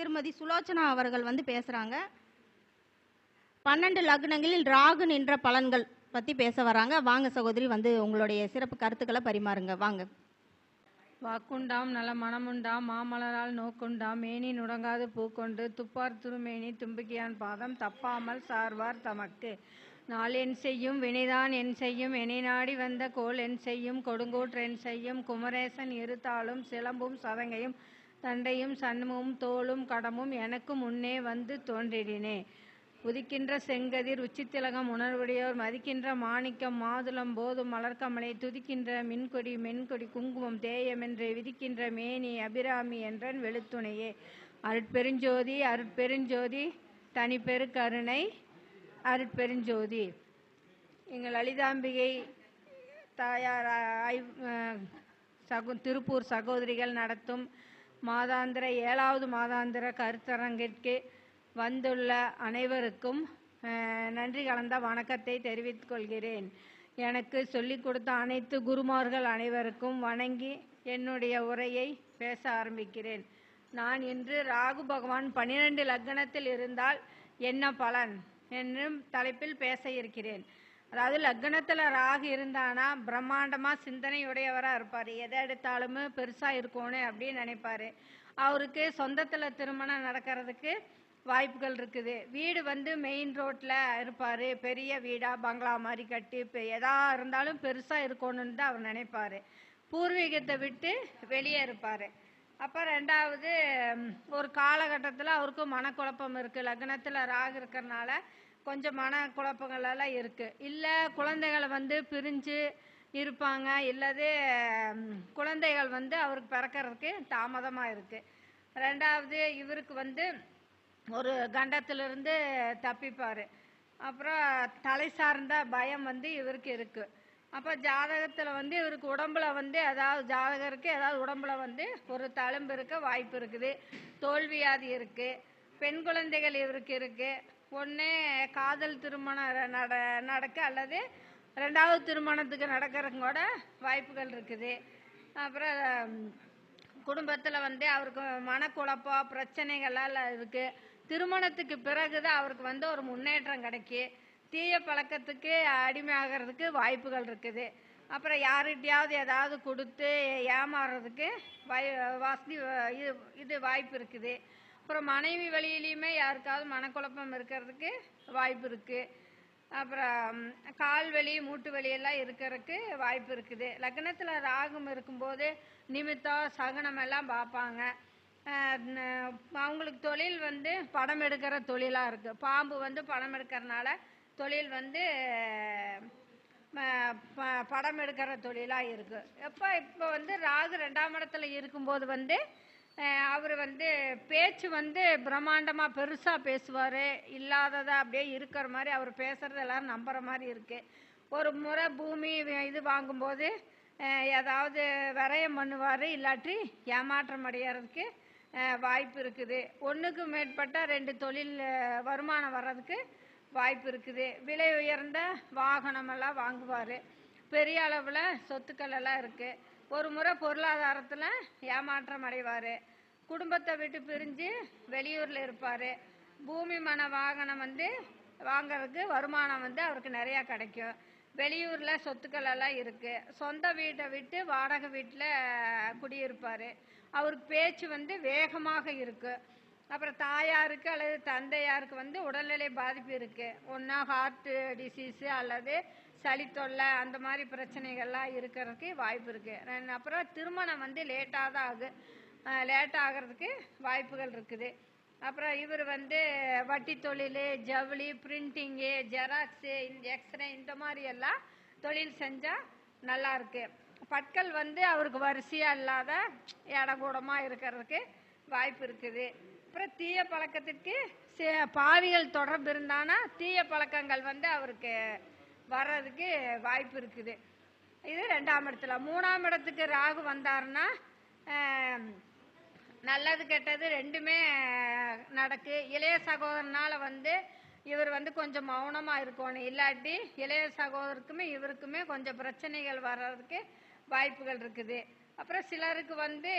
திருமதி சுலோச்சனா அவர்கள் வந்து பேசுகிறாங்க பன்னெண்டு லக்னங்களில் ராகு நின்ற பலன்கள் பற்றி பேச வராங்க. வாங்க சகோதரி வந்து உங்களுடைய சிறப்பு கருத்துக்களை பரிமாறுங்க. வாங்க. வாக்குண்டாம் நல்ல மனமுண்டாம் மாமலரால் நோக்குண்டாம் மேனி நுடங்காது பூக்கொண்டு துப்பார் திருமேனி தும்பிக்கையான் பாதம் தப்பாமல் சார்வார் தமக்கு. நாள் என் செய்யும் வினைதான் என் செய்யும் என்னை நாடி வந்த கோல் என் செய்யும் கொடுங்கூற்று என் செய்யும் குமரேசன் இருத்தாலும் சிலம்பும் சதங்கையும் தண்டையும் சண்மும் தோளும் கடமும் எனக்கு முன்னே வந்து தோன்றிடினே. உதிக்கின்ற செங்கதிர் உச்சித்திலகம் உணர்வுடையோர் மதிக்கின்ற மாணிக்கம் மாதுளம் போதும் மலர்க்கமலை துதிக்கின்ற மின்கொடி மென்கொடி குங்குமம் தேயமென்று விதிக்கின்ற மேனி அபிராமி என்றன் வெளுத்துணையே. அருட்பெருஞ்சோதி அருட்பெருஞ்சோதி தனிப்பெரு கருணை அருட்பெருஞ்சோதி. எங்கள் லலிதாம்பிகை தாயார் ஆய்- சகோ திருப்பூர் சகோதரிகள் நடத்தும் மாதாந்திர ஏழாவது மாதாந்திர கருத்தரங்கிற்கு வந்துள்ள அனைவருக்கும் நன்றி கலந்த வணக்கத்தை தெரிவித்துக் கொள்கிறேன். எனக்கு சொல்லிக் கொடுத்த அனைத்து குருமார்கள் அனைவருக்கும் வணங்கி என்னுடைய உரையை பேச ஆரம்பிக்கிறேன். நான் இன்று ராகு பகவான் பன்னிரண்டு லக்னத்தில் இருந்தால் என்ன பலன்? என்னும் தலைப்பில் பேச இருக்கிறேன். அதாவது லக்னத்தில் ராகு இருந்தானா பிரம்மாண்டமாக சிந்தனையுடையவராக இருப்பார். எதை எடுத்தாலுமே பெருசாக இருக்கணும் அப்படின்னு நினைப்பாரு. அவருக்கு சொந்தத்தில் திருமணம் நடக்கிறதுக்கு வாய்ப்புகள் இருக்குது. வீடு வந்து மெயின் ரோட்டில் இருப்பார். பெரிய வீடாக பங்களா மாதிரி கட்டி இப்போ எதா இருந்தாலும் பெருசாக இருக்கணும்னு தான் அவர் நினைப்பாரு. பூர்வீகத்தை விட்டு வெளியே இருப்பார். அப்போ ரெண்டாவது ஒரு காலகட்டத்தில் அவருக்கு மனக்குழப்பம் இருக்குது லக்னத்தில் ராகு இருக்கிறனால கொஞ்சம் மன குழப்பங்களெல்லாம் இருக்குது இல்லை குழந்தைகளை வந்து பிரிஞ்சு இருப்பாங்க. இல்லது குழந்தைகள் வந்து அவருக்கு பிறக்கறதுக்கு தாமதமாக இருக்குது ரெண்டாவது இவருக்கு வந்து ஒரு கண்டத்திலிருந்து தப்பிப்பார். அப்புறம் தலை சார்ந்த பயம் வந்து இவருக்கு இருக்குது அப்போ ஜாதகத்தில் வந்து இவருக்கு உடம்புல வந்து ஏதாவது ஜாதகருக்கு ஏதாவது உடம்புல வந்து ஒரு தழும்பு இருக்க வாய்ப்பு இருக்குது. தோல்வியாதி இருக்குது பெண் குழந்தைகள் இவருக்கு இருக்குது ஒன்று காதல் திருமணம் நட நடக்க அல்லது ரெண்டாவது திருமணத்துக்கு நடக்கிறதுக்கு கூட வாய்ப்புகள் இருக்குது. அப்புறம் குடும்பத்தில் வந்து அவருக்கு மனக்குழப்பம் பிரச்சனைகளால் இருக்குது திருமணத்துக்கு பிறகு தான் அவருக்கு வந்து ஒரு முன்னேற்றம் கிடைக்கி. தீய பழக்கத்துக்கு அடிமையாகிறதுக்கு வாய்ப்புகள் இருக்குது. அப்புறம் யார்கிட்டையாவது ஏதாவது கொடுத்து ஏமாறுறதுக்கு வாய் வசதி இது இது வாய்ப்பு இருக்குது. அப்புறம் மனைவி வழியிலையுமே யாருக்காவது மனக்குழப்பம் இருக்கிறதுக்கு வாய்ப்பு இருக்குது அப்புறம் கால் வலி மூட்டு வலியெல்லாம் இருக்கிறதுக்கு வாய்ப்பு இருக்குது. லக்னத்தில் ராகம் இருக்கும்போது நிமித்தம் சகுனம் எல்லாம் பார்ப்பாங்க. அவங்களுக்கு தொழில் வந்து படம் எடுக்கிற தொழிலாக இருக்குது பாம்பு வந்து படம் எடுக்கிறனால தொழில் வந்து ப- படம் எடுக்கிற தொழிலாக இருக்குது எப்போ இப்போ வந்து ராகு ரெண்டாம் இடத்துல இருக்கும்போது வந்து அவர் வந்து பேச்சு வந்து பிரம்மாண்டமாக பெருசாக பேசுவார். இல்லாததாக அப்படியே இருக்கிற மாதிரி அவர் பேசுகிறது எல்லாரும் நம்புகிற மாதிரி இருக்குது ஒரு முறை பூமி இது வாங்கும்போது ஏதாவது விரயம் பண்ணுவார் இல்லாட்டி ஏமாற்றம் அடையிறதுக்கு வாய்ப்பு இருக்குது. ஒன்றுக்கு மேற்பட்ட ரெண்டு தொழில் வருமானம் வர்றதுக்கு வாய்ப்பு இருக்குது. விலை உயர்ந்த வாகனமெல்லாம் வாங்குவார். பெரிய அளவில் சொத்துக்கள் எல்லாம் இருக்குது ஒரு முறை பொருளாதாரத்தில் ஏமாற்றம் அடைவார். குடும்பத்தை விட்டு பிரிஞ்சு வெளியூரில் இருப்பார். பூமி மன வாகனம் வந்து வாங்குறதுக்கு வருமானம் வந்து அவருக்கு நிறையா கிடைக்கும். வெளியூரில் சொத்துக்கள் எல்லாம் இருக்குது சொந்த வீட்டை விட்டு வாடகை வீட்டில் குடியிருப்பார். அவருக்கு பேச்சு வந்து வேகமாக இருக்குது அப்புறம் தாயாருக்கு அல்லது தந்தையாருக்கு வந்து உடல்நிலை பாதிப்பு இருக்குது ஒன்றா ஹார்ட் டிசீஸு அல்லது சளி தொல்லை அந்த மாதிரி பிரச்சனைகள்லாம் இருக்கிறதுக்கு வாய்ப்பு இருக்குது அப்புறம் திருமணம் வந்து லேட்டாக தான் ஆகும் லேட் ஆகிறதுக்கு வாய்ப்புகள் இருக்குது. அப்புறம் இவர் வந்து வட்டி தொழில் ஜவுளி பிரிண்டிங்கு ஜெராக்ஸு எக்ஸ்ரே இந்த மாதிரி எல்லாம் தொழில் செஞ்சால் நல்லாயிருக்கு பட்கள் பற்கள் வந்து அவருக்கு வரிசையாக இல்லாத இடகூடமாக இருக்கிறதுக்கு வாய்ப்பு இருக்குது. அப்புறம் தீய பழக்கத்துக்கு சே- பாவிகள் தொடர்பு இருந்தானா தீய பழக்கங்கள் வந்து அவருக்கு வர்றதுக்கு வாய்ப்பு இருக்குது. இது ரெண்டாம் இடத்துல. மூணாம் இடத்துக்கு ராகு வந்தாருன்னா நல்லது கெட்டது ரெண்டுமே நடக்கு. இளைய சகோதரனால வந்து இவர் வந்து கொஞ்சம் மௌனமாக இருக்கணும். இல்லாட்டி இளைய சகோதரருக்குமே இவருக்குமே கொஞ்சம் பிரச்சனைகள் வர்றதுக்கு வாய்ப்புகள் இருக்குது. அப்புறம் சிலருக்கு வந்து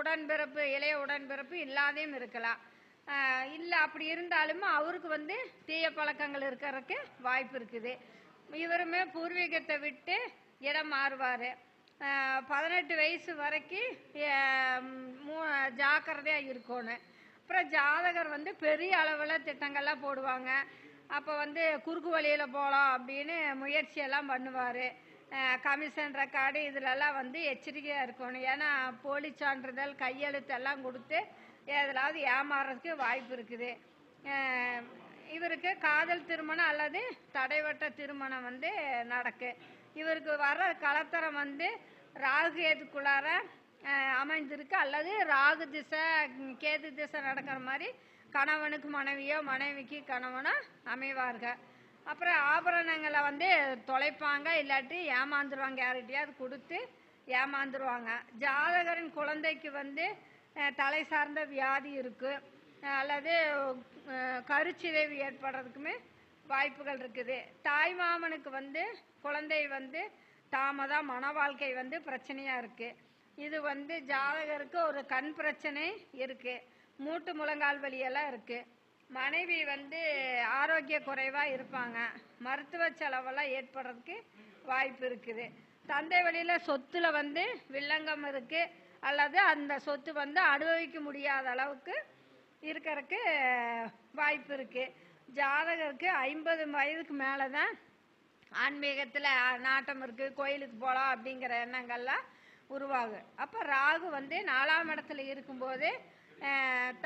உடன்பிறப்பு இளைய உடன்பிறப்பு இல்லாதையும் இருக்கலாம். இல்லை அப்படி இருந்தாலும் அவருக்கு வந்து தீய பழக்கங்கள் இருக்கிறதுக்கு வாய்ப்பு இருக்குது. இவருமே பூர்வீகத்தை விட்டு இடம் மாறுவார். பதினெட்டு வயசு வரைக்கும் மூ- ஜாக்கிரதையாக இருக்கணும். அப்புறம் ஜாதகர் வந்து பெரிய அளவில் திட்டங்கள்லாம் போடுவாங்க. அப்போ வந்து குறுக்கு வழியில் போகலாம் அப்படின்னு முயற்சியெல்லாம் பண்ணுவார். கமிஷன் ரெக்கார்டு இதிலெல்லாம் வந்து எச்சரிக்கையாக இருக்கணும். ஏன்னா போலி சான்றிதழ் கையெழுத்தெல்லாம் கொடுத்து எதிலாவது ஏமாறுறதுக்கு வாய்ப்பு இருக்குது. இவருக்கு காதல் திருமணம் அல்லது தடைவட்ட திருமணம் வந்து நடக்கு. இவருக்கு வர்ற கலத்தரம் வந்து ராகு கேதுக்குள்ளார அமைந்திருக்கு. அல்லது ராகு திசை கேது திசை நடக்கிற மாதிரி கணவனுக்கு மனைவியோ மனைவிக்கு கணவனோ அமைவார்கள். அப்புறம் ஆபரணங்களை வந்து தொலைப்பாங்க. இல்லாட்டி ஏமாந்துருவாங்க. யார்கிட்டயாவது கொடுத்து ஏமாந்துருவாங்க. ஜாதகரின் குழந்தைக்கு வந்து தலை சார்ந்த வியாதி இருக்குது அல்லது கருச்சிதைவு ஏற்படுறதுக்குமே வாய்ப்புகள் இருக்குது. தாய் மாமனுக்கு வந்து குழந்தை வந்து தாமதம் மன வாழ்க்கை வந்து பிரச்சனையா இருக்கு. இது வந்து ஜாதகருக்கு ஒரு கண் பிரச்சனை இருக்கு. மூட்டு முழங்கால் வலியெல்லாம் இருக்கு. மனைவி வந்து ஆரோக்கிய குறைவா இருப்பாங்க. மருத்துவ செலவெல்லாம் ஏற்படுறதுக்கு வாய்ப்பு இருக்குது. தந்தை வழியில சொத்துல வந்து வில்லங்கம் இருக்கு. அல்லது அந்த சொத்து வந்து அனுபவிக்க முடியாத அளவுக்கு இருக்கிறதுக்கு வாய்ப்பு இருக்கு. ஜாதகருக்கு ஐம்பது வயதுக்கு மேலே தான் ஆன்மீகத்தில் நாட்டம் இருக்குது கோயிலுக்கு போகலாம் அப்படிங்கிற எண்ணங்கள்லாம் உருவாகும் அப்போ ராகு வந்து நாலாம் இடத்துல இருக்கும்போது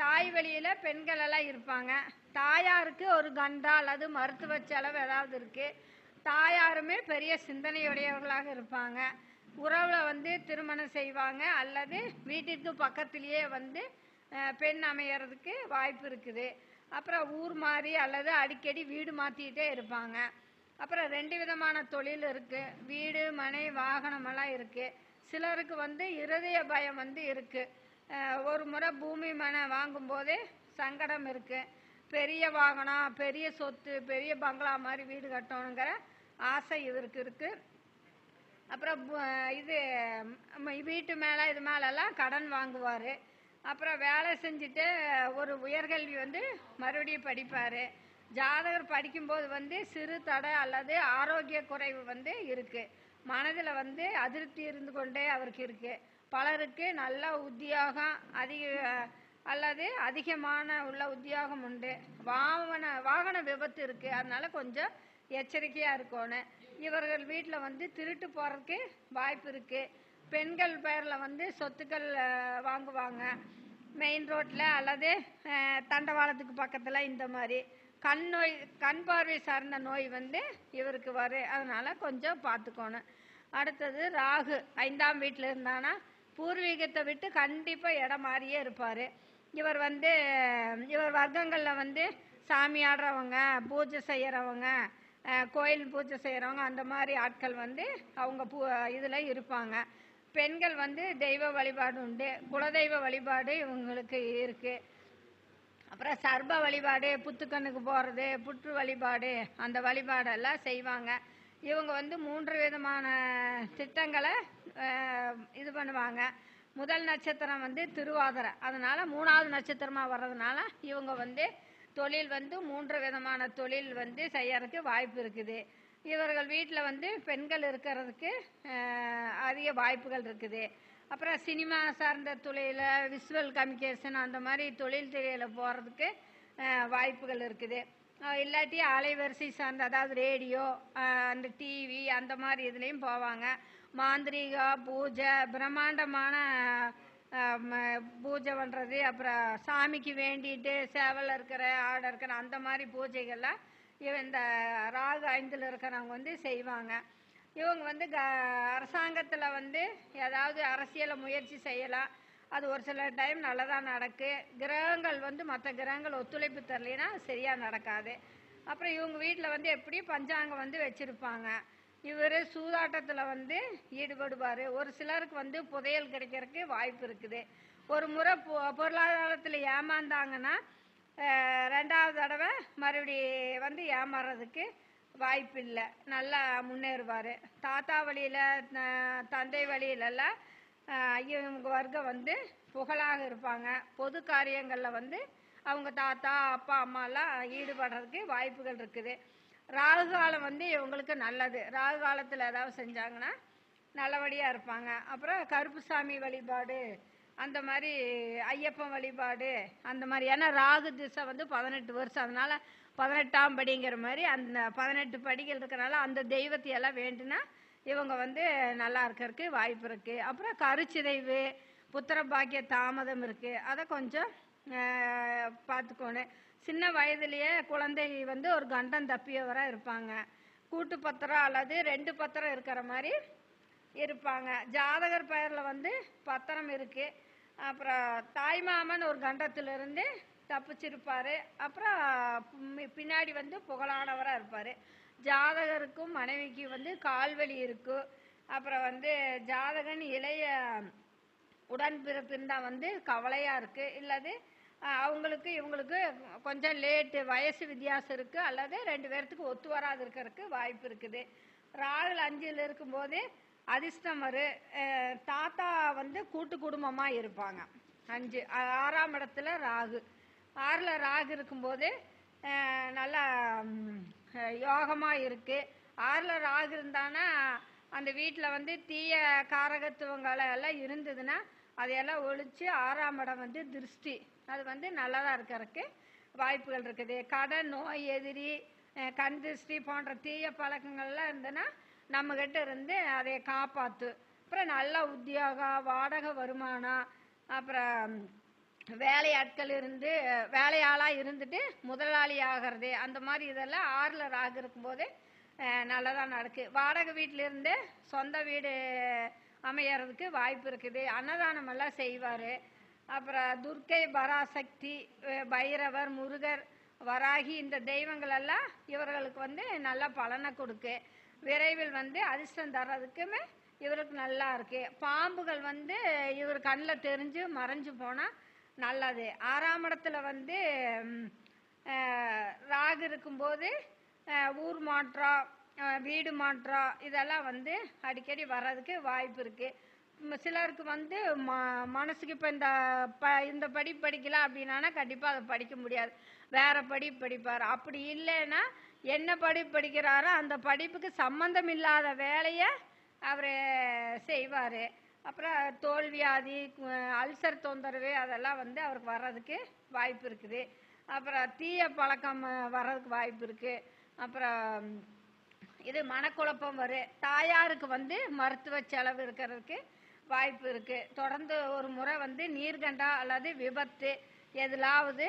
தாய் வழியில் பெண்கள் எல்லாம் இருப்பாங்க. தாயாருக்கு ஒரு கண்டா அல்லது மருத்துவ செலவு ஏதாவது இருக்குது தாயாருமே பெரிய சிந்தனையுடையவர்களாக இருப்பாங்க. உறவில் வந்து திருமணம் செய்வாங்க. அல்லது வீட்டிற்கு பக்கத்திலேயே வந்து பெண் அமையறதுக்கு வாய்ப்பு இருக்குது. அப்புறம் ஊர் மாறி அல்லது அடிக்கடி வீடு மாற்றிக்கிட்டே இருப்பாங்க. அப்புறம் ரெண்டு விதமான தொழில் இருக்கு. வீடு மனை வாகனம் எல்லாம் இருக்கு. சிலருக்கு வந்து இருதய பயம் வந்து இருக்கு. ஒரு முறை பூமி மனை வாங்கும்போதே சங்கடம் இருக்கு. பெரிய வாகனம் பெரிய சொத்து பெரிய பங்களா மாதிரி வீடு கட்டணுங்கிற ஆசை இவருக்கு இருக்கு. அப்புறம் இது வீட்டு மேலே இது மேலெல்லாம் கடன் வாங்குவார். அப்புறம் வேலை செஞ்சுட்டு ஒரு உயர்கல்வி வந்து மறுபடியும் படிப்பார். ஜாதகர் படிக்கும்போது வந்து சிறு தடை அல்லது ஆரோக்கிய குறைவு வந்து இருக்கு. மனதில் வந்து அதிருப்தி இருந்து கொண்டே அவருக்கு இருக்கு. பலருக்கு நல்ல உத்தியோகம் அதிக அல்லது அதிகமான உள்ள உத்தியோகம் உண்டு. வாகன வாகன விபத்து இருக்கு. அதனால கொஞ்சம் எச்சரிக்கையா இருக்கணும். இவர்கள் வீட்டில் வந்து திருட்டு போறதுக்கு வாய்ப்பு இருக்கு. பெண்கள் பெயரில் வந்து சொத்துக்கள் வாங்குவாங்க. மெயின் ரோட்டில் அல்லது தண்டவாளத்துக்கு பக்கத்தில் இந்த மாதிரி. கண் நோய் கண் பார்வை சார்ந்த நோய் வந்து இவருக்கு வரும் அதனால் கொஞ்சம் பார்த்துக்கணும். அடுத்தது ராகு ஐந்தாம் வீட்டில் இருந்தானா பூர்வீகத்தை விட்டு கண்டிப்பாக இடம் மாறியே இருப்பார். இவர் வந்து இவர் வர்க்கங்களில் வந்து சாமி ஆடுறவங்க பூஜை செய்கிறவங்க கோயில் பூஜை செய்கிறவங்க அந்த மாதிரி ஆட்கள் வந்து அவங்க பூ இதில் இருப்பாங்க. பெண்கள் வந்து தெய்வ வழிபாடு உண்டு. குலதெய்வ வழிபாடு இவங்களுக்கு இருக்குது அப்புறம் சர்ப வழிபாடு புத்துக்கண்ணுக்கு போகிறது புற்று வழிபாடு அந்த வழிபாடெல்லாம் செய்வாங்க. இவங்க வந்து மூன்று விதமான திட்டங்களை இது பண்ணுவாங்க. முதல் நட்சத்திரம் வந்து திருவாதிரை. அதனால் மூணாவது நட்சத்திரமாக வர்றதுனால இவங்க வந்து தொழில் வந்து மூன்று விதமான தொழில் வந்து செய்யறதுக்கு வாய்ப்பு இருக்குது. இவர்கள் வீட்டில் வந்து பெண்கள் இருக்கிறதுக்கு அதிக வாய்ப்புகள் இருக்குது. அப்புறம் சினிமா சார்ந்த தொழில விஸ்வல் கம்யூனிகேஷன் அந்த மாதிரி தொழில் துறையில் போகிறதுக்கு வாய்ப்புகள் இருக்குது. இல்லாட்டி அலைவரிசை சார்ந்த அதாவது ரேடியோ அந்த டிவி அந்த மாதிரி இதுலேயும் போவாங்க. மாந்திரிகா பூஜை பிரம்மாண்டமான பூஜை பண்ணுறது அப்புறம் சாமிக்கு வேண்டிட்டு சேவல் இருக்கிற ஆடை இருக்கிற அந்த மாதிரி பூஜைகள்லாம் இந்த ராகு ஐந்தில் இருக்கிறவங்க வந்து செய்வாங்க. இவங்க வந்து க அரசாங்கத்தில் வந்து ஏதாவது அரசியலை முயற்சி செய்யலாம். அது ஒரு சில டைம் நல்லதாக நடக்கு. கிரகங்கள் வந்து மற்ற கிரகங்கள் ஒத்துழைப்பு தரலைன்னா சரியாக நடக்காது. அப்புறம் இவங்க வீட்டில் வந்து எப்படி பஞ்சாங்கம் வந்து வச்சுருப்பாங்க. இவர் சூதாட்டத்தில் வந்து ஈடுபடுவார். ஒரு சிலருக்கு வந்து புதையல் கிடைக்கிறதுக்கு வாய்ப்பு இருக்குது. ஒரு முறை பொ- பொருளாதாரத்தில் ஏமாந்தாங்கன்னா ரெண்டாவது தடவை மறுபடி வந்து ஏமாறுறதுக்கு வாய்ப்பு இல்லை நல்லா முன்னேறுவார். தாத்தா வழியில் தந்தை வழியிலெல்லாம் இவங்க வர்க்கம் வந்து புகழாக இருப்பாங்க. பொது காரியங்களில் வந்து அவங்க தாத்தா அப்பா அம்மாலாம் ஈடுபடுறதுக்கு வாய்ப்புகள் இருக்குது. ராகு காலம் வந்து இவங்களுக்கு நல்லது. ராகு காலத்தில் ஏதாவது செஞ்சாங்கன்னா நல்லபடியாக இருப்பாங்க. அப்புறம் கருப்புசாமி வழிபாடு அந்த மாதிரி ஐயப்பன் வழிபாடு அந்த மாதிரி. ஏன்னா ராகு திசை வந்து பதினெட்டு வருஷம். அதனால் பதினெட்டாம் படிங்கிற மாதிரி அந்த பதினெட்டு படிகள் இருக்கிறனால அந்த தெய்வத்தையெல்லாம் வேண்டுனா இவங்க வந்து நல்லா இருக்கிறதுக்கு வாய்ப்பு இருக்குது அப்புறம் கருச்சிதைவு புத்திர பாக்கிய தாமதம் இருக்குது அதை கொஞ்சம் பார்த்துக்கோணும் பார்த்துக்கணும் சின்ன வயதுலேயே குழந்தை வந்து ஒரு கண்டம் தப்பியவராக இருப்பாங்க. கூட்டு பத்திரம் அல்லது ரெண்டு பத்திரம் இருக்கிற மாதிரி இருப்பாங்க. ஜாதகர் பெயரில் வந்து பத்திரம் இருக்குது அப்புறம் தாய்மாமன் ஒரு கண்டத்திலிருந்து தப்பிச்சிருப்பாரு. அப்புறம் பின்னாடி வந்து புகழானவராக இருப்பார். ஜாதகருக்கும் மனைவிக்கு வந்து கால்வலி இருக்கும் அப்புறம் வந்து ஜாதகன் இளைய உடன்பிறப்பிருந்தால் வந்து கவலையாக இருக்குது இல்லது அவங்களுக்கு இவங்களுக்கு கொஞ்சம் லேட்டு வயசு வித்தியாசம் இருக்குது அல்லது ரெண்டு பேர்த்துக்கு ஒத்து வராது இருக்கிறதுக்கு வாய்ப்பு இருக்குது. ராகுல் அஞ்சில் இருக்கும்போது அதிர்ஷ்டமர் தாத்தா வந்து கூட்டு குடும்பமாக இருப்பாங்க. அஞ்சு ஆறாம் இடத்துல ராகு. ஆறில் ராகு இருக்கும்போது நல்லா யோகமாக இருக்குது ஆறில் ராகு இருந்தானா அந்த வீட்டில் வந்து தீய காரகத்துவங்களை எல்லாம் இருந்ததுன்னா அதையெல்லாம் ஒழித்து ஆறாம் இடம் வந்து திருஷ்டி. அது வந்து நல்லதாக இருக்கிறதுக்கு வாய்ப்புகள் இருக்குது. கடன் நோய் எதிரி கண் திருஷ்டி போன்ற தீய பழக்கங்கள்லாம் இருந்ததுன்னா நம்மக்கிட்ட இருந்து அதை காப்பாற்று அப்புறம் நல்ல உத்தியோகம் வாடகை வருமானம் அப்புறம் வேலையாட்கள் இருந்து வேலையாளாக இருந்துட்டு முதலாளி ஆகிறது அந்த மாதிரி இதெல்லாம் ஆறில் ராகு இருக்கும்போது நல்லதாக நடக்கு. வாடகை வீட்டிலிருந்து சொந்த வீடு அமையறதுக்கு வாய்ப்பு இருக்குது. அன்னதானம் எல்லாம் செய்வார். அப்புறம் துர்க்கை பராசக்தி பைரவர் முருகர் வராகி இந்த தெய்வங்கள் எல்லாம் இவர்களுக்கு வந்து நல்ல பலனை கொடுக்கு. விரைவில் வந்து அதிர்ஷ்டம் தர்றதுக்குமே இவருக்கு நல்லா இருக்கு. பாம்புகள் வந்து இவர் கண்ணில் தெரிஞ்சு மறைஞ்சு போனால் நல்லது. ஆறாம் இடத்துல வந்து ராகு இருக்கும்போது ஊர் மாற்றம் வீடு மாற்றம் இதெல்லாம் வந்து அடிக்கடி வர்றதுக்கு வாய்ப்பு இருக்குது சிலருக்கு வந்து ம மனசுக்கு இப்போ இந்த ப இந்த படி படிக்கலாம் அப்படின்னா கண்டிப்பாக அதை படிக்க முடியாது. வேறு படி படிப்பார். அப்படி இல்லைன்னா என்ன படி படிக்கிறாரோ அந்த படிப்புக்கு சம்மந்தம் இல்லாத வேலையை அவர் செய்வார். அப்புறம் தோல்வியாதி அல்சர் தொந்தரவு அதெல்லாம் வந்து அவருக்கு வர்றதுக்கு வாய்ப்பு இருக்குது. அப்புறம் தீய பழக்கம் வர்றதுக்கு வாய்ப்பு இருக்குது அப்புறம் இது மனக்குழப்பம் வரும் தாயாருக்கு வந்து மருத்துவ செலவு இருக்கிறதுக்கு வாய்ப்பு இருக்குது தொடர்ந்து ஒரு முறை வந்து நீர்கண்டா அல்லது விபத்து எதுலாவது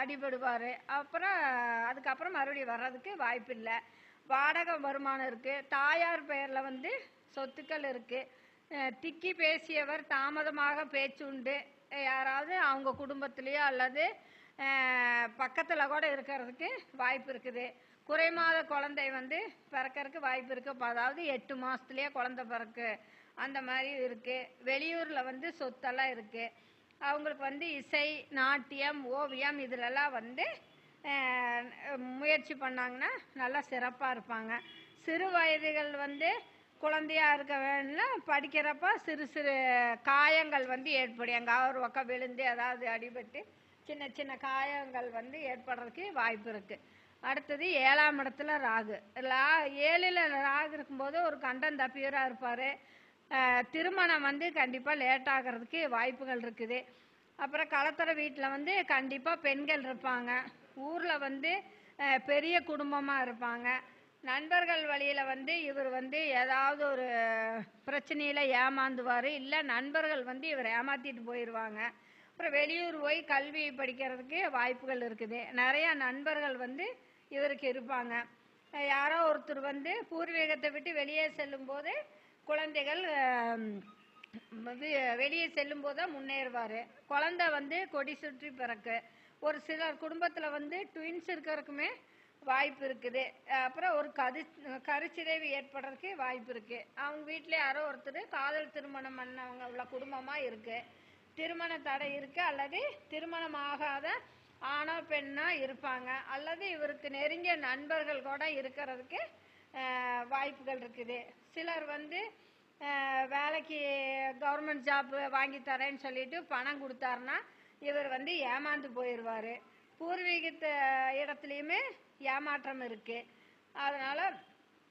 அடிபடுவார். அப்புறம் அதுக்கப்புறம் மறுபடியும் வர்றதுக்கு வாய்ப்பு இல்லை வாடகை வருமானம் இருக்குது தாயார் பெயரில் வந்து சொத்துக்கள் இருக்குது திக்கி பேசியவர் தாமதமாக பேச்சுண்டு உண்டு. யாராவது அவங்க குடும்பத்திலேயோ அல்லது பக்கத்தில் கூட இருக்கிறதுக்கு வாய்ப்பு இருக்குது. குறைமாத குழந்தை வந்து பிறக்கறதுக்கு வாய்ப்பு இருக்கு. அதாவது எட்டு மாதத்துலேயே குழந்தை பிறக்கு. அந்த மாதிரி இருக்குது வெளியூரில் வந்து சொத்தெல்லாம் இருக்குது அவங்களுக்கு வந்து இசை நாட்டியம் ஓவியம் இதிலெல்லாம் வந்து முயற்சி பண்ணாங்கன்னா நல்லா சிறப்பாக இருப்பாங்க. சிறு வயதுகள் வந்து குழந்தையா இருக்க வேணும்னா படிக்கிறப்ப சிறு சிறு காயங்கள் வந்து ஏற்படும். எங்காவது ஒரு பக்கம் விழுந்து ஏதாவது அடிபட்டு சின்ன சின்ன காயங்கள் வந்து ஏற்படுறதுக்கு வாய்ப்பு இருக்குது அடுத்தது ஏழாம் இடத்துல ராகு. லா ஏழில் ராகு இருக்கும்போது ஒரு கண்டம் தப்பியராக இருப்பார். திருமணம் வந்து கண்டிப்பாக லேட் ஆகிறதுக்கு வாய்ப்புகள் இருக்குது. அப்புறம் களத்துற வீட்டில் வந்து கண்டிப்பாக பெண்கள் இருப்பாங்க. ஊரில் வந்து பெரிய குடும்பமாக இருப்பாங்க. நண்பர்கள் வழியில் வந்து இவர் வந்து ஏதாவது ஒரு பிரச்சனையில் ஏமாந்துவார் இல்லை நண்பர்கள் வந்து இவர் ஏமாற்றிட்டு போயிடுவாங்க அப்புறம் வெளியூர் போய் கல்வி படிக்கிறதுக்கு வாய்ப்புகள் இருக்குது. நிறையா நண்பர்கள் வந்து இவருக்கு இருப்பாங்க. யாரோ ஒருத்தர் வந்து பூர்வீகத்தை விட்டு வெளியே செல்லும்போது குழந்தைகள் வந்து வெளியே செல்லும் போது தான் முன்னேறுவார். குழந்தை வந்து கொடி சுற்றி பிறக்கு. ஒரு சிலர் குடும்பத்தில் வந்து ட்வின்ஸ் இருக்கிறதுக்குமே வாய்ப்பு இருக்குது. அப்புறம் ஒரு கது கருச்சிதைவு ஏற்படுறதுக்கு வாய்ப்பு இருக்குது அவங்க வீட்டில் யாரோ ஒருத்தர் காதல் திருமணம் பண்ணவங்க உள்ள குடும்பமாக இருக்குது திருமண தடை இருக்குது அல்லது திருமணம் ஆகாத ஆணோ பெண்ணோ இருப்பாங்க. அல்லது இவருக்கு நெருங்கிய நண்பர்கள் கூட இருக்கிறதுக்கு வாய்ப்புகள் இருக்குது. சிலர் வந்து வேலைக்கு கவர்மெண்ட் ஜாப் வாங்கி தரேன்னு சொல்லிட்டு பணம் கொடுத்தாருன்னா இவர் வந்து ஏமாந்து போயிடுவார் பூர்வீகத்தை இடத்துலையுமே ஏமாற்றம் இருக்குது அதனால்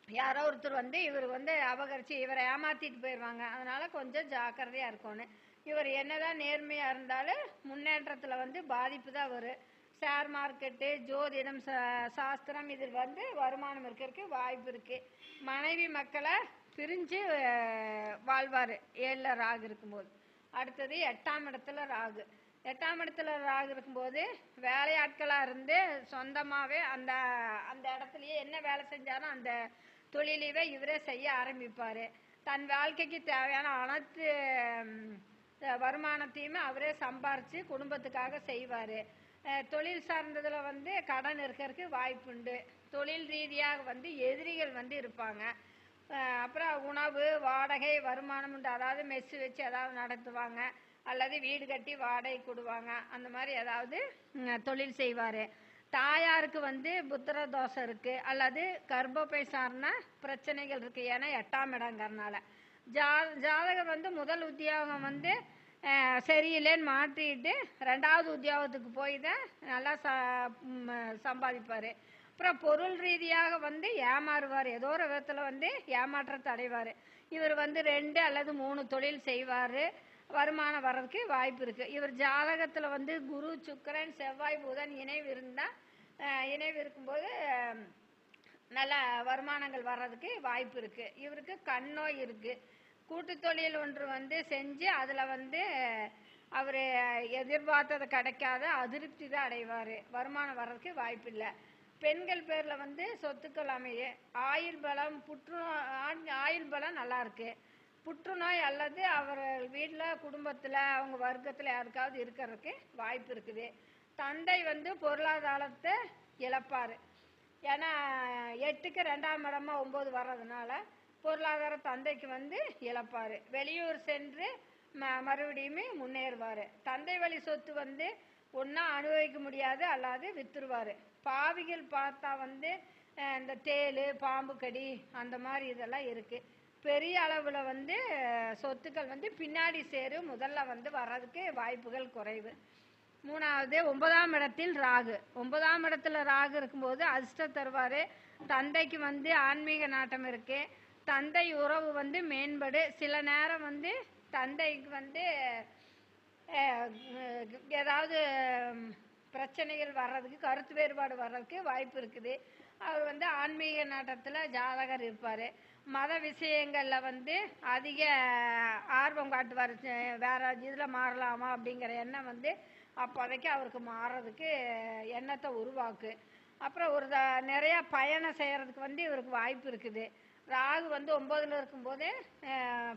யாரோ ஒருத்தர் வந்து இவர் வந்து அபகரித்து இவரை ஏமாற்றிட்டு போயிடுவாங்க அதனால் கொஞ்சம் ஜாக்கிரதையாக இருக்கணும் இவர் என்னதான் நேர்மையாக இருந்தாலும் முன்னேற்றத்தில் வந்து பாதிப்பு தான் வரும். ஷேர் மார்க்கெட்டு ஜோதிடம் சா- சாஸ்திரம் இதில் வந்து வருமானம் இருக்கிறதுக்கு வாய்ப்பு இருக்குது மனைவி மக்களை பிரிஞ்சு வாழ்வார். ஏழில் ராகு இருக்கும்போது. அடுத்தது எட்டாம் இடத்துல ராகு. எட்டாம் இடத்துல ராகு இருக்கும்போது வேலையாட்களாக இருந்து சொந்தமாகவே அந்த அந்த இடத்துலயே என்ன வேலை செஞ்சாலும் அந்த தொழிலையே இவரே செய்ய ஆரம்பிப்பார். தன் வாழ்க்கைக்கு தேவையான அனைத்து வருமானத்தையுமே அவரே சம்பாரித்து குடும்பத்துக்காக செய்வார். தொழில் சார்ந்ததில் வந்து கடன் இருக்கிறதுக்கு வாய்ப்புண்டு. தொழில் ரீதியாக வந்து எதிரிகள் வந்து இருப்பாங்க. அப்புறம் உணவு வாடகை வருமானம் உண்டு. அதாவது மெஸ்ஸு வச்சு ஏதாவது நடத்துவாங்க. அல்லது வீடு கட்டி வாடகை கொடுவாங்க. அந்த மாதிரி ஏதாவது தொழில் செய்வார். தாயாருக்கு வந்து புத்திர தோஷம் இருக்குது அல்லது கர்ப்பப்பை சார்ந்த பிரச்சனைகள் இருக்குது ஏன்னா எட்டாம் இடங்கிறனால ஜா ஜாதகம் வந்து முதல் உத்தியோகம் வந்து சரியில்லைன்னு மாற்றிட்டு ரெண்டாவது உத்தியோகத்துக்கு போய் தான் நல்லா ச சம்பாதிப்பார். அப்புறம் பொருள் ரீதியாக வந்து ஏமாறுவார். ஏதோ ஒரு விதத்தில் வந்து ஏமாற்றத்தை அடைவார் இவர் வந்து ரெண்டு அல்லது மூணு தொழில் செய்வார். வருமானம் வர்றதுக்கு வாய்ப்பு இருக்குது இவர் ஜாதகத்தில் வந்து குரு சுக்கரன் செவ்வாய் புதன் இணைவு இருந்தால் இணைவு இருக்கும்போது நல்ல வருமானங்கள் வர்றதுக்கு வாய்ப்பு இருக்குது இவருக்கு கண் நோய் இருக்குது கூட்டு தொழில் ஒன்று வந்து செஞ்சு அதில் வந்து அவர் எதிர்பார்த்தது கிடைக்காத அதிருப்தி தான் அடைவார். வருமானம் வர்றதுக்கு வாய்ப்பு இல்லை. பெண்கள் பேரில் வந்து சொத்துக்கள் அமைய ஆயுள் பலம் புற்றுநோய் ஆண்- ஆயுள் பலம் நல்லாயிருக்கு புற்றுநோய் அல்லது அவர் வீட்டில் குடும்பத்தில் அவங்க வர்க்கத்தில் யாருக்காவது இருக்கிறதுக்கு வாய்ப்பு இருக்குது. தந்தை வந்து பொருளாதாரத்தை இழப்பார். ஏன்னா எட்டுக்கு ரெண்டாம் இடமா ஒம்பது வர்றதுனால பொருளாதார தந்தைக்கு வந்து இழப்பார். வெளியூர் சென்று ம மறுபடியுமே முன்னேறுவார். தந்தை வழி சொத்து வந்து ஒன்றா அனுபவிக்க முடியாது அல்லாது வித்துருவார். பாவிகள் பார்த்தா வந்து இந்த தேள் பாம்பு கடி அந்த மாதிரி இதெல்லாம் இருக்குது பெரிய அளவில் வந்து சொத்துக்கள் வந்து பின்னாடி சேரும் முதல்ல வந்து வர்றதுக்கு வாய்ப்புகள் குறைவு. மூணாவது ஒன்பதாம் இடத்தில் ராகு. ஒன்பதாம் இடத்துல ராகு இருக்கும்போது அதிர்ஷ்டம் தருவார். தந்தைக்கு வந்து ஆன்மீக நாட்டம் இருக்கு. தந்தை உறவு வந்து மேம்படு. சில நேரம் வந்து தந்தைக்கு வந்து ஏதாவது பிரச்சனைகள் வர்றதுக்கு கருத்து வேறுபாடு வர்றதுக்கு வாய்ப்பு இருக்குது. அவர் வந்து ஆன்மீக நாட்டத்தில் ஜாதகர் இருப்பார். மத விஷயங்களில் வந்து அதிக ஆர்வம் காட்டுவார். சே- இதில் மாறலாமா அப்படிங்கிற எண்ணம் வந்து அப்போதைக்கு அவருக்கு மாறுறதுக்கு எண்ணத்தை உருவாக்கு. அப்புறம் ஒரு த- நிறையா பயணம் செய்கிறதுக்கு வந்து இவருக்கு வாய்ப்பு இருக்குது. ராகு வந்து ஒம்பதில் இருக்கும்போது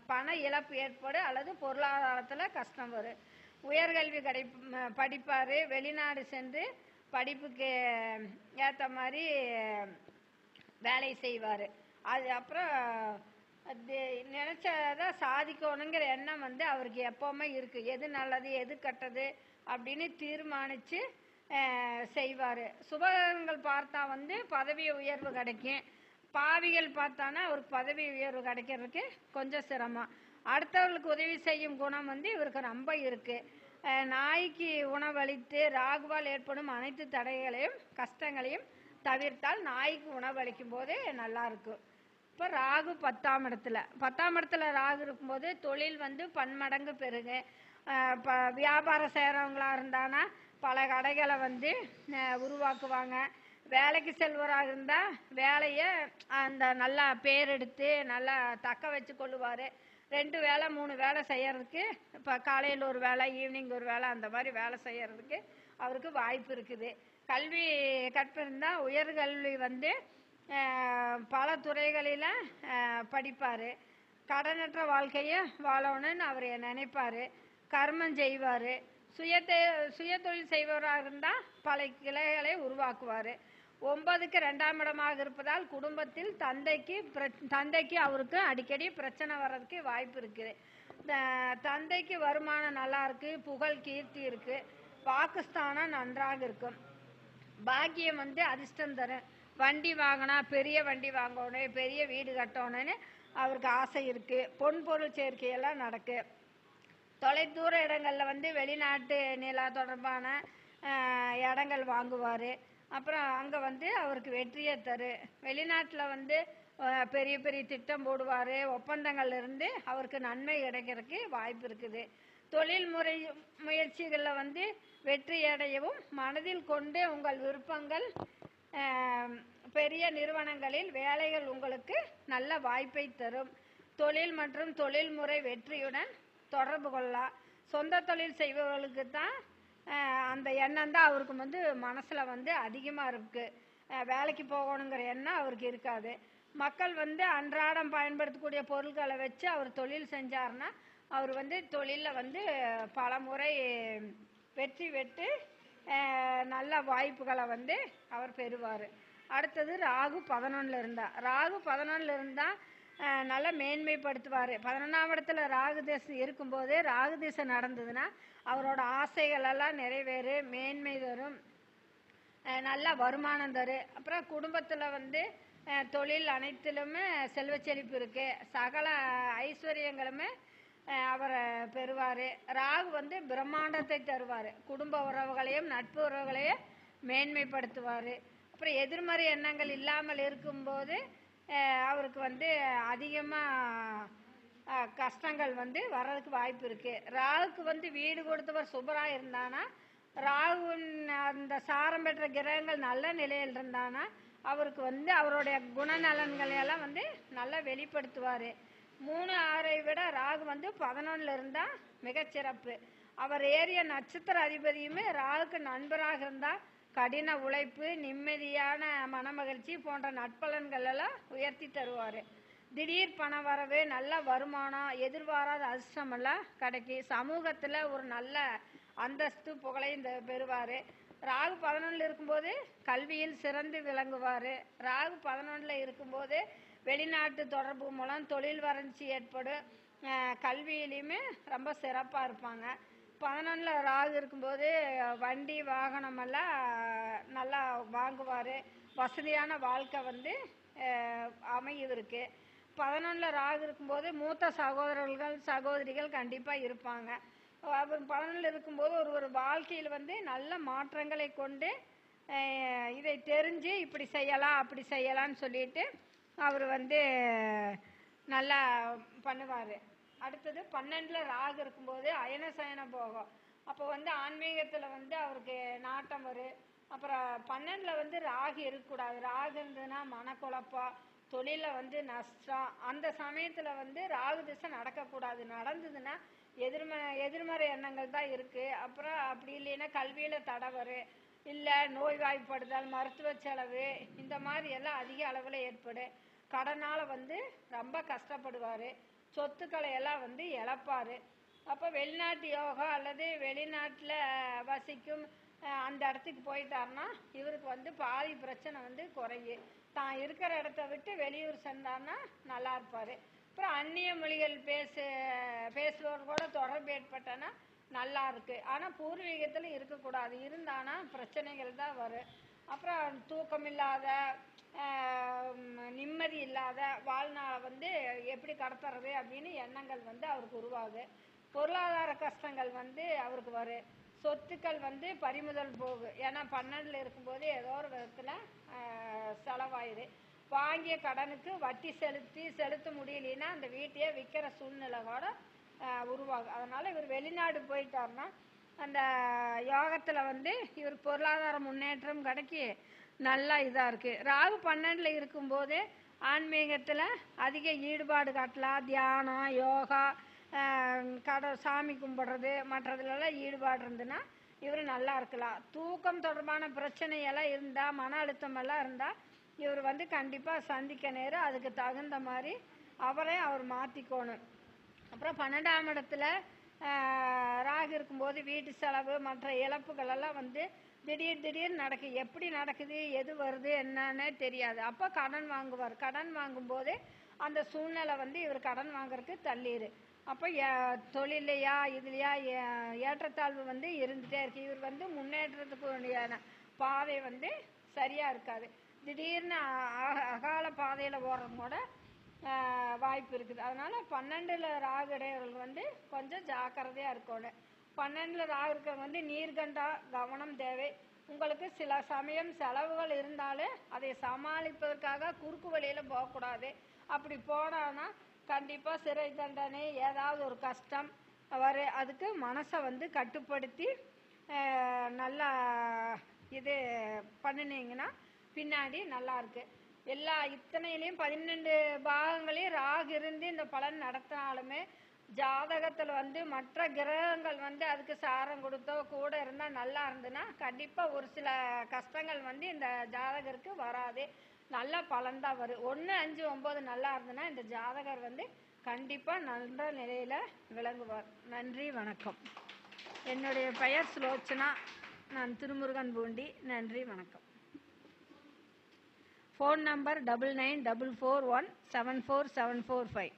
பண இழப்பு ஏற்படும் அல்லது பொருளாதாரத்தில் கஷ்டம் வரும். உயர்கல்வி கடை படிப்பார். வெளிநாடு சென்று படிப்புக்கு ஏற்ற மாதிரி வேலை செய்வார். அது அப்புறம் நினச்சதை சாதிக்கணுங்கிற எண்ணம் வந்து அவருக்கு எப்போவுமே இருக்குது எது நல்லது எது கெட்டது அப்படின்னு தீர்மானித்து செய்வார். சுபகங்கள் பார்த்தா வந்து பதவி உயர்வு கிடைக்கும். பாவிகள் பார்த்தானா அவருக்கு பதவி உயர்வு கிடைக்கிறதுக்கு கொஞ்சம் சிரமம். அடுத்தவர்களுக்கு உதவி செய்யும் குணம் வந்து இவருக்கு ரொம்ப இருக்குது நாய்க்கு உணவளித்து ராகுவால் ஏற்படும் அனைத்து தடைகளையும் கஷ்டங்களையும் தவிர்த்தால் நாய்க்கு உணவளிக்கும் போது நல்லா இருக்கும். இப்போ ராகு பத்தாம் இடத்துல. பத்தாம் இடத்துல ராகு இருக்கும்போது தொழில் வந்து பன்மடங்கு பெருகு. இப்போ வியாபாரம் செய்கிறவங்களா இருந்தானா பல கடைகளை வந்து உருவாக்குவாங்க. வேலைக்கு செல்வராக இருந்தால் வேலையை அந்த நல்லா பேர் எடுத்து நல்லா தக்க வச்சு கொள்ளுவார். ரெண்டு வேலை மூணு வேலை செய்கிறதுக்கு இப்போ காலையில் ஒரு வேலை ஈவினிங் ஒரு வேலை அந்த மாதிரி வேலை செய்யறதுக்கு அவருக்கு வாய்ப்பு இருக்குது. கல்வி கற்பிருந்தால் உயர்கல்வி வந்து பல துறைகளில் படிப்பார். கடனற்ற வாழ்க்கையை வாழணும்னு அவர் நினைப்பார். கர்மம் செய்வார். சுயத்தை சுயதொழில் செய்பவராக இருந்தால் பல கிளைகளை உருவாக்குவார். ஒன்பதுக்கு ரெண்டாம் இடமாக இருப்பதால் குடும்பத்தில் தந்தைக்கு பிர- தந்தைக்கு அவருக்கு அடிக்கடி பிரச்சனை வர்றதுக்கு வாய்ப்பு இருக்குது தந்தைக்கு வருமானம் நல்லா இருக்கு புகழ் கீர்த்தி இருக்கு வாக்குஸ்தானம் நன்றாக இருக்கும். பாக்கியம் வந்து அதிர்ஷ்டம் தரும். வண்டி வாங்கினா பெரிய வண்டி வாங்கணும் பெரிய வீடு கட்டணும்னு அவருக்கு ஆசை இருக்குது பொன் பொருள் சேர்க்கையெல்லாம் நடக்கு. தொலைதூர இடங்களில் வந்து வெளிநாட்டு நிலா தொடர்பான இடங்கள் வாங்குவார். அப்புறம் அங்கே வந்து அவருக்கு வெற்றியை தரு. வெளிநாட்டில் வந்து பெரிய பெரிய திட்டம் போடுவார். ஒப்பந்தங்கள்ல இருந்து அவருக்கு நன்மை கிடைக்கிறதுக்கு வாய்ப்பு இருக்குது. தொழில் முறை முயற்சிகளில் வந்து வெற்றி அடையவும் மனதில் கொண்டு உங்கள் விருப்பங்கள் பெரிய நிறுவனங்களில் வேலைகள் உங்களுக்கு நல்ல வாய்ப்பை தரும். தொழில் மற்றும் தொழில்முறை வெற்றியுடன் தொடர்பு கொள்ளலாம். சொந்த தொழில் செய்பவர்களுக்கு தான் அந்த எண்ணம் தான் அவருக்கு வந்து மனசில் வந்து அதிகமாக இருக்குது வேலைக்கு போகணுங்கிற எண்ணம் அவருக்கு இருக்காது. மக்கள் வந்து அன்றாடம் பயன்படுத்தக்கூடிய பொருட்களை வச்சு அவர் தொழில் செஞ்சாருன்னா அவர் வந்து தொழிலில் வந்து பல முறை வெற்றி பெற்று நல்ல வாய்ப்புகளை வந்து அவர் பெறுவார். அடுத்தது ராகு பதினொன்றில் இருந்தால் ராகு பதினொன்றில் இருந்தால் நல்லா மேன்மைப்படுத்துவார். பதினொன்றாம் இடத்துல ராகு திசை இருக்கும்போதே ராகு திசை நடந்ததுன்னா அவரோட ஆசைகளெல்லாம் நிறைவேறும் மேன்மை தரும் நல்லா நல்ல வருமானம் தரும் அப்புறம் குடும்பத்தில் வந்து தொழில் அனைத்திலுமே செல்வச்செழிப்பு இருக்குது சகல ஐஸ்வர்யங்களுமே அவரை பெறுவார். ராகு வந்து பிரம்மாண்டத்தை தருவார். குடும்ப உறவுகளையும் நட்பு உறவுகளையும் மேன்மைப்படுத்துவார். அப்புறம் எதிர்மறை எண்ணங்கள் இல்லாமல் இருக்கும்போது அவருக்கு வந்து அதிகமாக கஷ்டங்கள் வந்து வர்றதுக்கு வாய்ப்பு இருக்குது ராகுக்கு வந்து வீடு கொடுத்தவர் சுபராக இருந்தானா ராகுவின் அந்த சாரம் பெற்ற கிரகங்கள் நல்ல நிலையில் இருந்தானா அவருக்கு வந்து அவருடைய குணநலன்களை எல்லாம் வந்து நல்லா வெளிப்படுத்துவார். மூணு ஆறை விட ராகு வந்து பதினொன்றில் இருந்தால் மிகச்சிறப்பு அவர் ஏறிய நட்சத்திர அதிபதியுமே ராகுக்கு நண்பராக இருந்தால் கடின உழைப்பு நிம்மதியான மனமகிழ்ச்சி போன்ற நட்பலன்கள் எல்லாம் உயர்த்தி தருவார். திடீர் பண வரவு நல்ல வருமானம் எதிர்பாராத அதிர்ஷ்டமெல்லாம் கிடைக்கும் சமூகத்தில் ஒரு நல்ல அந்தஸ்து புகழையும் த- பெறுவார். ராகு பதினொன்றில் இருக்கும்போது கல்வியில் சிறந்து விளங்குவார். ராகு பதினொன்றில் இருக்கும்போது வெளிநாட்டு தொடர்பு மூலம் தொழில் வறட்சி ஏற்படும் கல்வியிலையுமே ரொம்ப சிறப்பாக இருப்பாங்க. பதினொன்றில் ராகு இருக்கும்போது வண்டி வாகனமெல்லாம் நல்லா வாங்குவார். வசதியான வாழ்க்கை வந்து அஹ், அமையவிருக்கு. பதினொன்றில் ராகு இருக்கும்போது மூத்த சகோதரர்கள் சகோதரிகள் கண்டிப்பாக இருப்பாங்க. அவர் பதினொன்றில் இருக்கும்போது ஒரு ஒரு வாழ்க்கையில் வந்து நல்ல மாற்றங்களை கொண்டு இதை தெரிஞ்சு இப்படி செய்யலாம் அப்படி செய்யலாம்னு சொல்லிட்டு அவர் வந்து நல்லா பண்ணுவார். அடுத்தது பன்னெண்டில் ராகு இருக்கும்போது அயன சயன போகும். அப்போ வந்து ஆன்மீகத்தில் வந்து அவருக்கு நாட்டம் வரும் அப்புறம் பன்னெண்டில் வந்து ராகு இருக்கக்கூடாது. ராகு இருந்ததுன்னா மனக்குழப்பம் தொழிலில் வந்து நஷ்டம். அந்த சமயத்தில் வந்து ராகு திசை நடக்கக்கூடாது. நடந்ததுன்னா எதிர்ம எதிர்மறை எண்ணங்கள் தான் இருக்குது அப்புறம் அப்படி இல்லைன்னா கல்வியில் தடை வரும் இல்லை நோய்வாய்ப்படுதல் மருத்துவ செலவு இந்த மாதிரி எல்லாம் அதிக அளவில் ஏற்படும் கடனால் வந்து ரொம்ப கஷ்டப்படுவார். சொத்துக்களை எல்லாம் வந்து இழப்பார். அப்போ வெளிநாட்டு யோகா அல்லது வெளிநாட்டில் வசிக்கும் அந்த இடத்துக்கு போயிட்டாருன்னா இவருக்கு வந்து பாதி பிரச்சனை வந்து குறையும் தான் இருக்கிற இடத்த விட்டு வெளியூர் சென்றார்னா நல்லா இருப்பார். அப்புறம் அந்நிய மொழிகள் பேசு பேசுபவர் கூட தொடர்பு ஏற்பட்டனா நல்லா இருக்கு ஆனால் பூர்வீகத்தில் இருக்கக்கூடாது. இருந்தானா பிரச்சனைகள் தான் வரும். அப்புறம் தூக்கம் இல்லாத நிம்மதி இல்லாத வாழ்நாளை வந்து எப்படி கடத்துறது அப்படின்னு எண்ணங்கள் வந்து அவருக்கு உருவாகுது. பொருளாதார கஷ்டங்கள் வந்து அவருக்கு வரும். சொத்துக்கள் வந்து பறிமுதல் போகும் ஏன்னா பன்னெண்டில் இருக்கும்போது ஏதோ ஒரு விதத்தில் செலவாயிரு. வாங்கிய கடனுக்கு வட்டி செலுத்தி செலுத்த முடியலைன்னா அந்த வீட்டையே விற்கிற சூழ்நிலை கூட உருவாகும் அதனால் இவர் வெளிநாடு போயிட்டார்னா அந்த யோகத்தில் வந்து இவர் பொருளாதார முன்னேற்றம் கிடைக்கி நல்லா இதாக இருக்குது ராகு பன்னெண்டில் இருக்கும்போது ஆன்மீகத்தில் அதிக ஈடுபாடு காட்டலாம் தியானம் யோகா கட சாமி கும்பிட்றது மற்றதுலலாம் ஈடுபாடு இருந்துன்னா இவர் நல்லா இருக்கலாம். தூக்கம் தொடர்பான பிரச்சனையெல்லாம் இருந்தால் மன அழுத்தமெல்லாம் இருந்தால் இவர் வந்து கண்டிப்பாக சந்திக்க நேரம் அதுக்கு தகுந்த மாதிரி அவரே அவர் மாற்றிக்கணும் அப்புறம் பன்னெண்டாம் இடத்துல ராகு இருக்கும்போது வீட்டு செலவு மற்ற இழப்புகளெல்லாம் வந்து திடீர் திடீர் நடக்கு. எப்படி நடக்குது எது வருது என்னன்னே தெரியாது. அப்போ கடன் வாங்குவார். கடன் வாங்கும்போது அந்த சூழ்நிலை வந்து இவர் கடன் வாங்குறதுக்கு தள்ளிடு அப்போ தொழிலையா இதுலையா ஏ- ஏற்றத்தாழ்வு வந்து இருந்துகிட்டே இருக்கு. இவர் வந்து முன்னேற்றத்துக்கு பாதை வந்து சரியாக இருக்காது. திடீர்னு அகால பாதையில் ஓடுறது கூட வாய்ப்பு இருக்குது. அதனால பன்னெண்டுல ராகு உடையவர்கள் வந்து கொஞ்சம் ஜாக்கிரதையா இருக்கணும். பன்னெண்டுல ராகு இருக்கிறவங்க வந்து நீர்கண்டா கவனம் தேவை. உங்களுக்கு சில சமயம் செலவுகள் இருந்தாலே அதை சமாளிப்பதற்காக குறுக்கு வழியில போகக்கூடாது. அப்படி போனான்னா கண்டிப்பா சிறை தண்டனை ஏதாவது ஒரு கஷ்டம் வர அதுக்கு மனசை வந்து கட்டுப்படுத்தி நல்லா இது பண்ணினீங்கன்னா பின்னாடி நல்லா இருக்கு. எல்லா இத்தனையிலையும் பதினெண்டு பாகங்களையும் ராகு இருந்து இந்த பலன் நடத்தினாலுமே ஜாதகத்தில் வந்து மற்ற கிரகங்கள் வந்து அதுக்கு சாரம் கொடுத்தோ கூட இருந்தால் நல்லா இருந்துன்னா கண்டிப்பாக ஒரு சில கஷ்டங்கள் வந்து இந்த ஜாதகருக்கு வராது. நல்ல பலன் தான் வரும். ஒன்று அஞ்சு ஒம்பது நல்லா இருந்துன்னா இந்த ஜாதகர் வந்து கண்டிப்பாக நல்ல நிலையில் விளங்குவார். நன்றி வணக்கம். என்னுடைய பெயர் சுலோச்சனா. நான் திருமுருகன் பூண்டி. நன்றி வணக்கம். Phone number double nine double four one seven four seven four five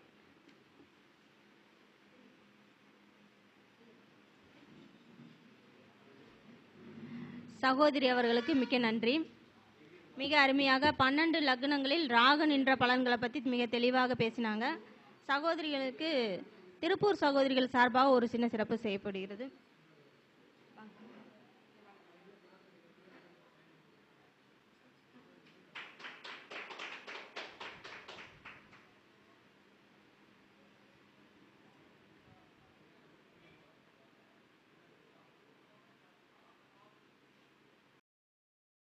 சகோதரி அவர்களுக்கு மிக்க நன்றி. மிக அருமையாக பன்னெண்டு லக்னங்களில் ராகு நின்ற பலன்களை பற்றி மிக தெளிவாக பேசினாங்க. சகோதரிகளுக்கு திருப்பூர் சகோதரிகள் சார்பாக ஒரு சின்ன சிறப்பு செய்யப்படுகிறது.